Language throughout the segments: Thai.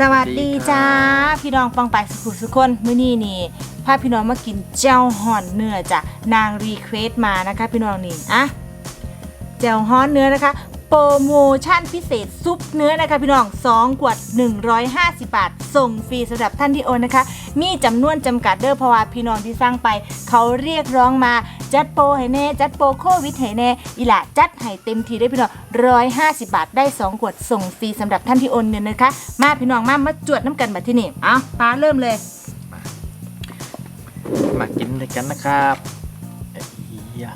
สวัสดีจ้าพี่น้องฟังไปสุขุสุกคนมื้อนี้นี่พาพี่น้องมากินเจ้าห่อนเนื้อจ้ะนางรีเควสมานะคะ พี่น้องนี่อะเจ้าห่อนเนื้อนะคะ โปรโมชั่นพิเศษซุปเนื้อนะคะพี่น้อง 2 ขวด 150 บาท ส่งฟรีสำหรับท่านที่โอนนะคะ มีจำนวนจำกัดเด้อเพราะว่าพี่น้องที่สร้างไป เขาเรียกร้องมา จัดโปรให้แน่ จัดโปรโควิดให้แน่อีหละจัดให้เต็มทีได้พี่น้อง 150 บาท ได้ 2 ขวด ส่งฟรีสำหรับท่านที่โอนเงินนะคะ มาพี่น้องมามาจวดน้ำกันมาที่นี่เอาป้าเริ่มเลย มากินด้วยกันนะครับไอ้เหี้ย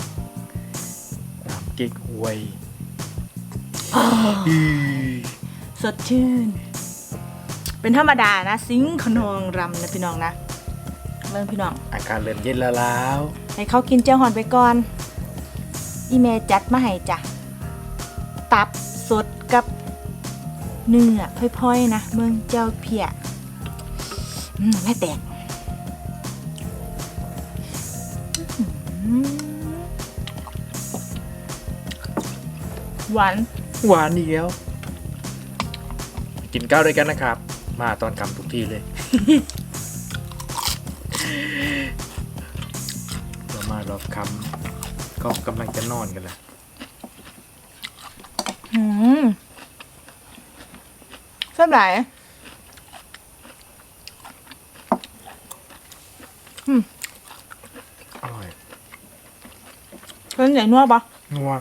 น้ำเก๊กฮวย สดชื่น เป็นธรรมดานะซิงค์ขนองรำนะพี่น้องนะเริ่มพี่น้อง อากาศเริ่มเย็นแล้วแล้ว ให้เขากินเจ้าหอนไปก่อน อีเมลจัดมาให้จ้ะ ตับสดกับเนื้อพลอยๆนะ เมืองเจ้าเพียอืมไม่แตกอืมหวาน หวานอีกแล้ว กินข้าวด้วยกันนะครับ มาตอนกำทุกทีเลยเรามารอบคำก็กำลังจะนอนกันแล้วอืมเส้นไหนอร่อยเส้นใหญ่นัวปะนัว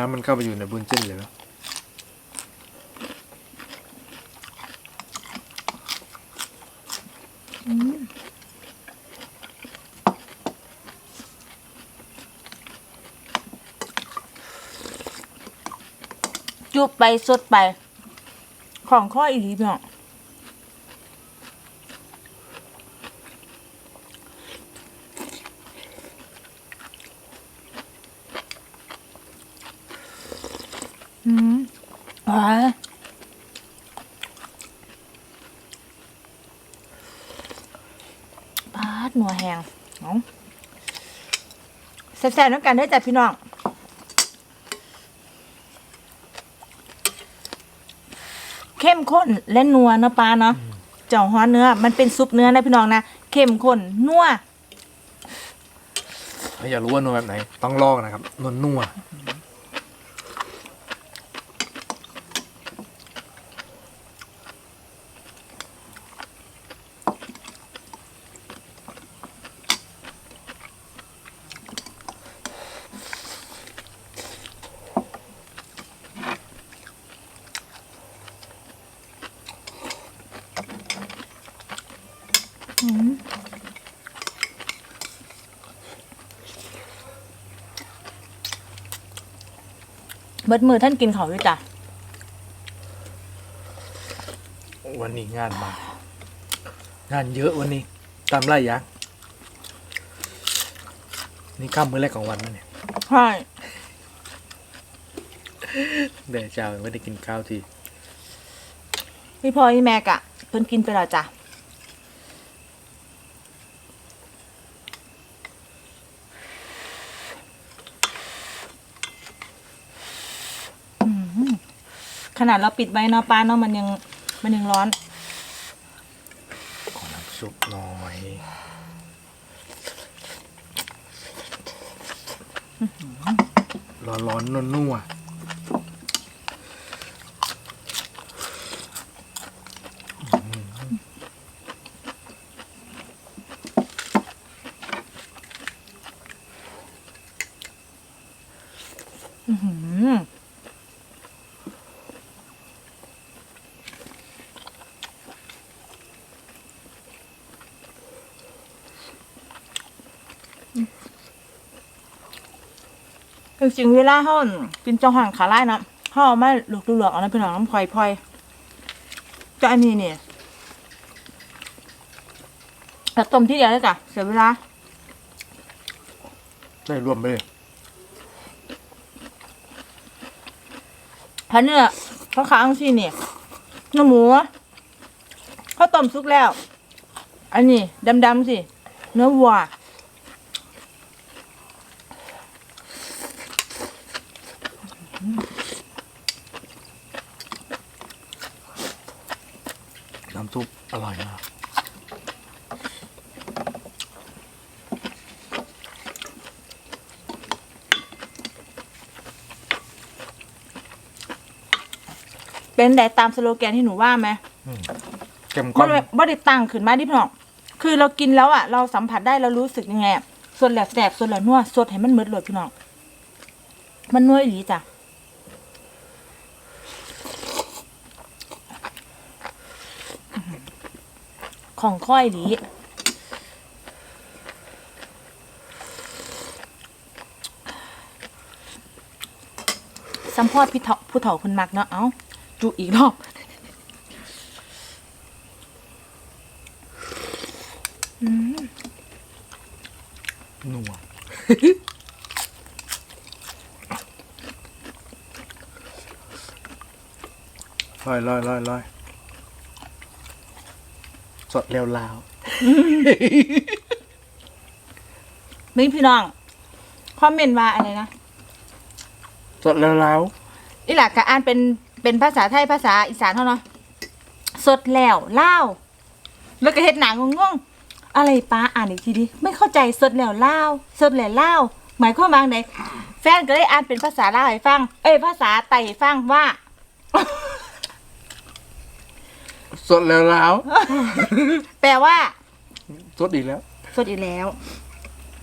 น้ำมันเข้าไปอยู่ในบุญจิ้นเลยนะจุบไปสดไป ของข้ออีกทีเนาะ อืมหวานปาดหนัวแหงเอาแซ่บๆน้ำกันได้จ้ะพี่น้องเข้มข้นและนัวนะปลาเนาะเจ้าฮ้อนเนื้อ มันเป็นซุปเนื้อนะพี่น้องนะเข้มข้นนัวถ้าอยากรู้ว่านัวแบบไหน ต้องลองนะครับนวลนัว เบิดมือท่านกินเขาวด้วยจ้ะวันนี้งานมางานเยอะวันนี้ ตามไล่ยักษ์นี่ข้ามมื้อแรกของวันนะเนี่ยใช่เดี๋ยวเช้าไม่ได้กินข้าวทีพี่พลอยพี่แม็กอะเพิ่นกินไปแล้วจ้ะ ขนาดเราปิดไว้เนาะป้าเนาะมันยังมันยังร้อน ขอน้ำซุปหน่อยร้อนร้อนๆนัวๆ อืม จริงๆเวลาเขากินเจ้าหันขาไล่เนาะเขาเอามาหลวกดูหลวกเอานะพี่น้องน้ำพลอยพลอยแต่อันนี้เนี่ยแต่ต้มที่เดียวเลยจ้ะเสียเวลาได้รวมไปเลยพันเนี่ยเขาค้างสิเนี่ยเนื้อหมูเขาต้มสุกแล้ว อันนี้ดำๆสิ เนื้อวัว น้ำซุป อร่อยมากเป็นไดตามสโลแกนที่หนูว่าไหมเข้มบ่ข้นได้บ่ได้ตั้งขึ้นมาดิพี่น้องคือเรากินแล้วอะ เราสัมผัสได้เรารู้สึกยังไงอะส่วนแหลกแสบส่วนแหลกนัวสดให้มันมืดเลยพี่น้องมันนัวอีหลีจ้ะ ของค่อยดีสัมพอดพี่เถาผู้เฒ่าคนมักเนาะเอ้าจุอีกรอบนัวลอยลอยลอยลอย สดเร็วลาวนี่พี่น้องคอมเมนต์ว่าอะไรนะ สดเร็วลาวอีหลักกะอ่านเป็นเป็นภาษาไทยภาษาอีสานเท่าเนาะสดแล้วเล่าวแล้วก็เฮ็ดหนังงงๆอะไรป้าอ่านอีกทีดิไม่เข้าใจสดแล้วเล่าวสดแล้วเล่าวหมายความว่าไงแฟนก็เลยอ่านเป็นภาษาลาวให้ฟัง เอ้ยภาษาไต้ให้ฟังว่า สดเร็วลาวแปลว่า สดอีกแล้ว สดอีกแล้ว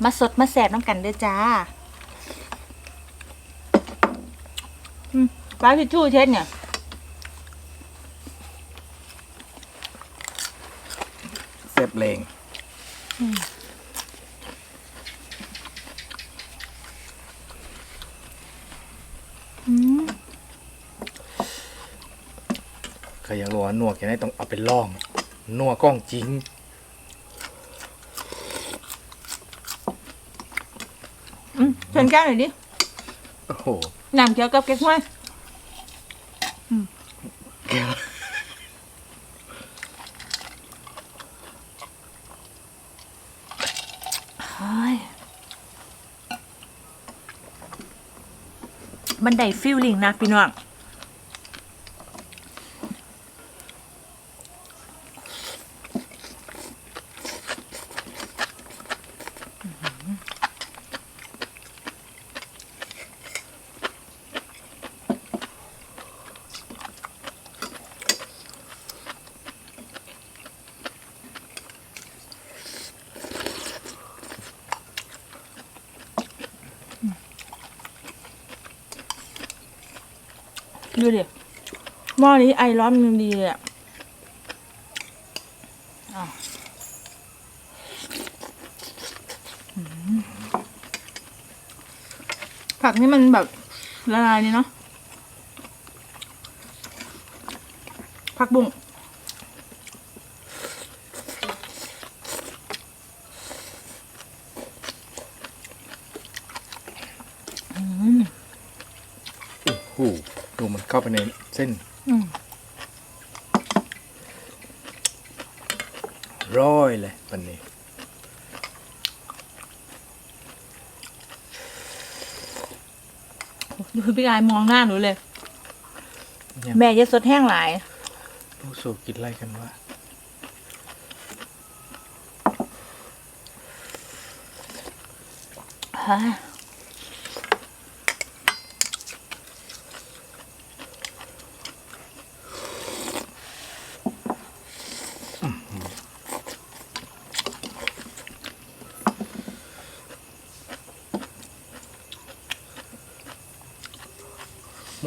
มาสดมาแสบน้ำกันเด้อจ้าอืมปลาทิชชู่เช็ดเนี่ย เสียบเลงใครอยากรู้ ว่านัวแค่ไหนต้องเอาไปล่อง นัวกล้องจริงอืมเชิญแก้วหน่อยดิ โอ้โหน้ำเขียวกับเก๊กฮวยเฮ้ยมันได้ฟิลลิ่งนะพี่น้อง ดูดิหม้อนี้ไอร้อนมันดีเลยอะผักนี่มันแบบละลายนี่เนาะผักบุ้งอืม โอ้โหดูมัน เข้าไปในเส้นอืมร้อยเลยวันนี้ดูพี่กายมองหน้าหนูเลยเนี่ยแม่เยอะสดแห้งหลายผู้สูกินอะไรกันวะฮะ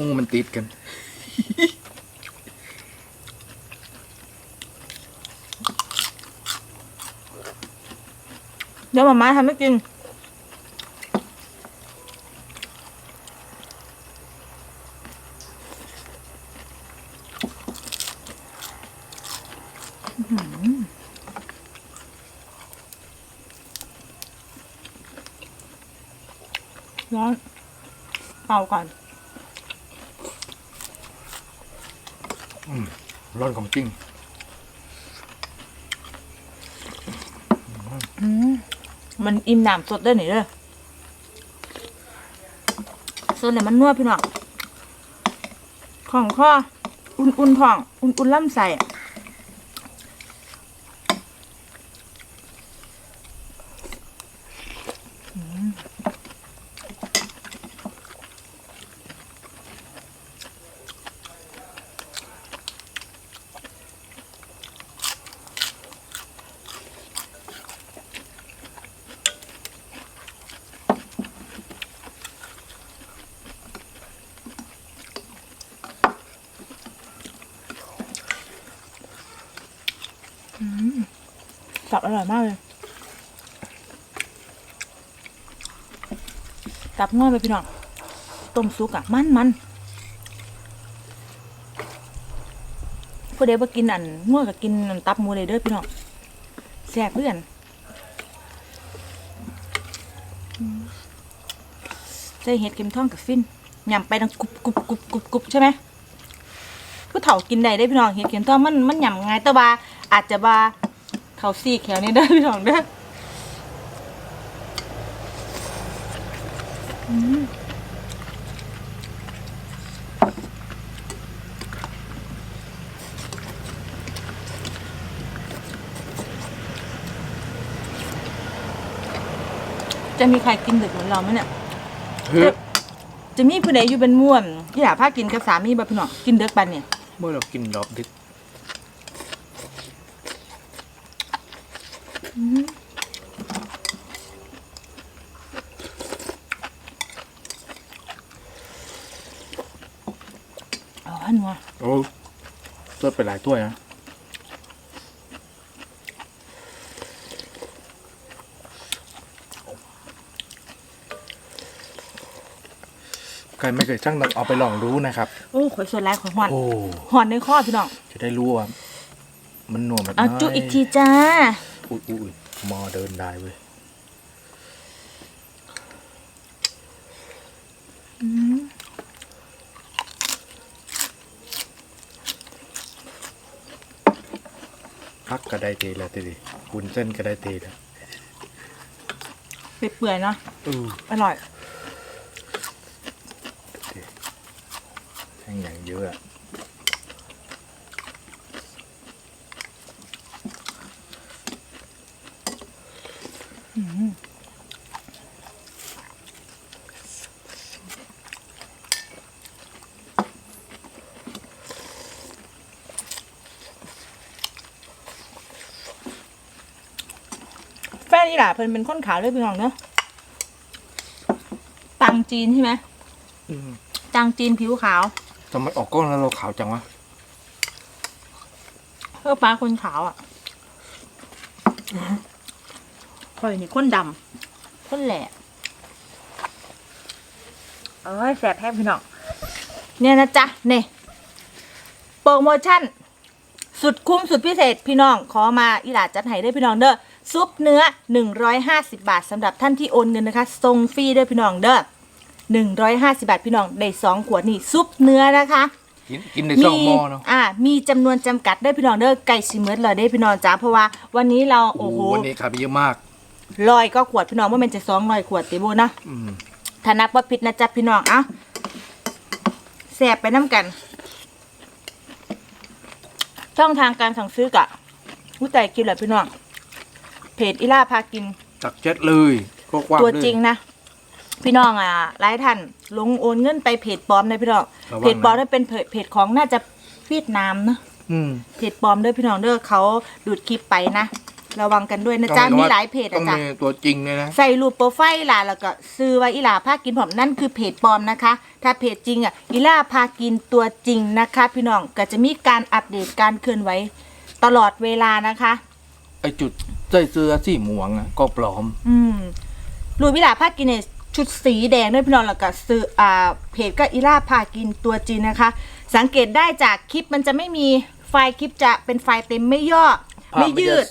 หมูมันติดกัน เดี๋ยวมาม้าทำให้กิน ร้อนเป่าก่อน ร้ อนของจริงมันอิ่มหนามสดได้หนิเด้อสดเลยมันนวดพี่น้องของข้ออุ่นๆผ่อง อุ่นๆล่ำใส่อะ สับอร่อยมากเลยตับง่อยไปพี่น้องต้มซุกอะมันมันผู้ใดบ่กินอันง่วยกับกินอันตับหมูเลยเด้อพี่น้องแซ่บเพื่อนใส่เห็ดเข็มทองกับฟินยำไปดังกรุบกรุบกรุบกรุบกรุบใช่ไหมผู้เฒ่ากินได้ได้พี่น้องเห็ดเข็มทองมันมันยำง่ายแต่ว่าอาจจะว่า เขาซี่แขวนี่เด้อพี่น้องเด้ออืมจะมีใครกินดึกเหมือนเราไหมเนี่ยเฮ้ยจะมีผู้ใดอยู่เป็นม่วนที่อยากพากินกับสามีบ่พี่น้องกินเด็กปันเนี่ย เมื่อเรากินรอบดึก อ๋อหันวะโอ้เลิศไปหลายถ้วยนะใครไม่เคยช่างต้องเอาไปลองรู้นะครับ โอ้ข่อยส่วนแรกข่อยหอนโอ้หอนในข้อพี่น้องจะได้รู้ว่ามันหน่วงแบบเอาไหนจุอีกทีจ้า อุ้ยอุ้ยมอเดินได้เว้ยอืมพักก็ได้เทแล้วทีนี้วุ้นเส้นก็ได้เทแล้วเปื่อยๆเนาะอืออร่อย แห้งอย่างเยอะ แฟนอีหล่าเพิ่นเป็นคนขาวเลยพี่น้องเนาะตังจีนใช่ไหมอืมตังจีนผิวขาวทำไมออกกล้องแล้วเราขาวจังวะเพื่อป้าคนขาวอะ ข่อยนี่คนดำคนแหล่เอ้ยแสบแทบพี่น้องเนี่ยนะจ๊ะเนี่ยโปรโมชั่น สุดคุ้มสุดพิเศษพี่น้อง ขอมาอีหลาจัดให้ด้วยพี่น้องเด้อซุปเนื้อ 150 บาทสำหรับท่านที่โอนเงินนะคะส่งฟรีด้วยพี่น้องเด้อ150 บาทพี่น้องได้สองขวดนี่ซุปเนื้อนะคะกินกินในช่องหม้อเนาะอ่ามีจำนวนจำกัดได้พี่น้องเด้อไก่ชิมเมอร์เลยได้พี่น้องจ้าเพราะว่าวันนี้เราโอ้โอ้โหโหวันนี้ขายไปเยอะมาก ลอยก็ขวดพี่น้องว่ามันจะสองลอยขวดติโบนะอืมถ้านับว่าผิดนะจ๊ะพี่น้องเอ้าแสบไปน้ำกัน ช่องทางการสั่งซื้อกะผู้ใจกินแหละพี่น้องเพจอีล่าพากินจักเจ็ดเลยก็กว้างตัวเลยจริงนะพี่น้องอะหลายท่านลงโอนเงินไปเพจปลอมนะพี่น้องระวังนะเพจปลอมนั่นเป็นเพจเพจของน่าจะเวียดนามเนอะอืมเพจปลอมเด้อพี่น้องเด้อเขาดูดคลิปไปนะ ระวังกันด้วยนะจ๊ะต้องมีว่หลายเพจต้ออะงจ๊ะมีตัวจริงเลยนะใส่รูปโปรไฟล์ล่ะแล้วก็ซื้อไว้อีหลาพากินผมนั่นคือเพจปลอมนะคะ ถ้าเพจจริงอะอีหลาพากินตัวจริงนะคะ พี่น้องก็จะมีการอัปเดตการเคลื่อนไหวตลอดเวลานะคะ ไอจุดใส่เสื้อสีม่วงอะก็ปลอม อืมรูปอีหลาพากินเนี่ยชุดสีแดงด้วยพี่น้องแล้วก็ซื้ออ่าเพจก็อีหลาพากินตัวจริงนะคะ สังเกตได้จากคลิปมันจะไม่มีไฟล์คลิปจะเป็นไฟล์เต็มไม่ย่อ ภาพไม่มันยืจะด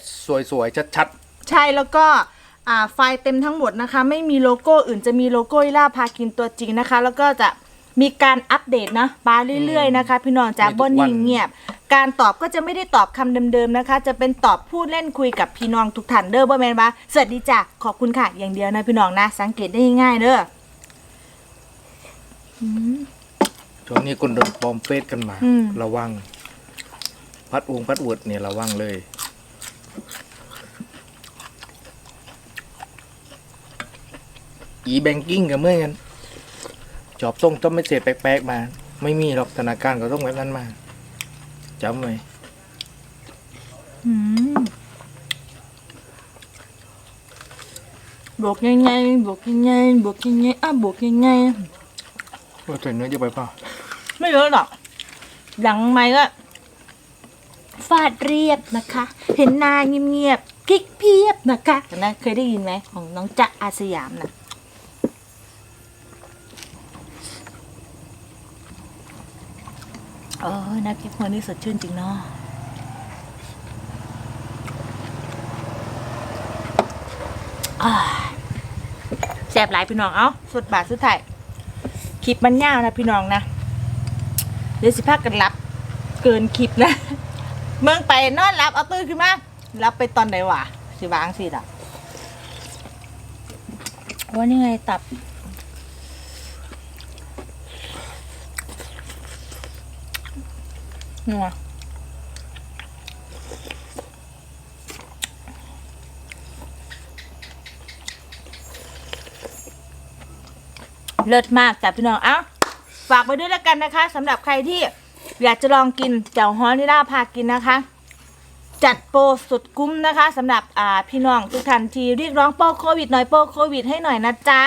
สวยๆ ชัดใช่แล้วก็อ่าไฟล์เต็มทั้งหมดนะคะ ไม่มีโลโก้อื่นจะมีโลโก้อิล่าพากินตัวจริงนะคะ แล้วก็จะมีการอัปเดตนะบาเรื่อยๆนะคะ พี่น้องจากบนนิ่งเงียบ การตอบก็จะไม่ได้ตอบคำเดิมๆนะคะ จะเป็นตอบพูดเล่นคุยกับพี่น้องทุกท่านเด้อบ่แมนว่าสวัสดีจ้ะขอบคุณค่ะอย่างเดียวนะพี่น้องนะ สังเกตได้ง่ายๆเด้ออืมๆช่วงนี้คนโดนปลอมเฟซกันมา อืม ระวัง พัดวงพัดเวิร์ดเนี่ยระวังเลย อีแบงกิ้งกับเมื่อกันจอบส่งต้องไม่เสียแปลกๆมา ไม่มีหรอกธนาคารก็ต้องแบบนั้นมาจำไว้อืมบวกยังไงบวกยังไงบวกยังไงอะบวกยังไงว่าแต่เนื้อเยอะไปเปล่าไม่เยอะหรอกหลังไม้ก็ฟาดเรียบนะคะ เห็นหน้าเงียบๆกิ๊กเพียบนะคะนะเคยได้ยินไหมของน้องจ๊ะอาสยามนะ เออน้ำเก๊กฮวยนี่สดชื่นจริงเนาะแสบหลายพี่น้อง เอ้า สุดบาทสุดท้ายคลิปมันยาวนะพี่น้องนะ เดี๋ยวสิพากันรับ เกินคลิปนะ เมืองไปนอนรับเอาตื่นขึ้นมา รับไปตอนไหนวะสิวางสิล่ะว่านี่ไงตับ นัวเลิศมากจ้ะพี่น้องเอ้าฝากไปด้วยแล้วกันนะคะสำหรับใครที่อยากจะลองกินเจ้าฮ้อนนิด้าพากินนะคะ จัดโปรสุดคุ้มนะคะสำหรับอ่าพี่น้องทุกท่านที่เรียกร้องโปรโควิดหน่อยโปรโควิดให้หน่อยนะจ๊ะ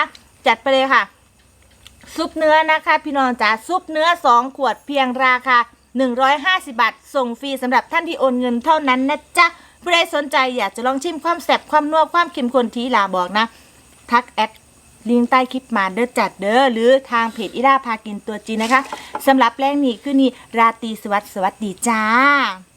จัดไปเลยค่ะ ซุปเนื้อนะคะ พี่น้องจ๋าซุปเนื้อ2ขวดเพียงราคา 150 บาท ส่งฟรีสำหรับท่านที่โอนเงินเท่านั้นนะจ๊ะผู้ใดสนใจอยากจะลองชิมความแซ่บความนัวความเค็มข้นทีลาบอกนะ ทักแอดลิงก์ใต้คลิปมาเด้อจัดเด้อหรือทางเพจอิราพากินตัวจีนนะคะสำหรับแรงนี้คือนี่ราตรีสวัสดิ์สวัสดีจ้า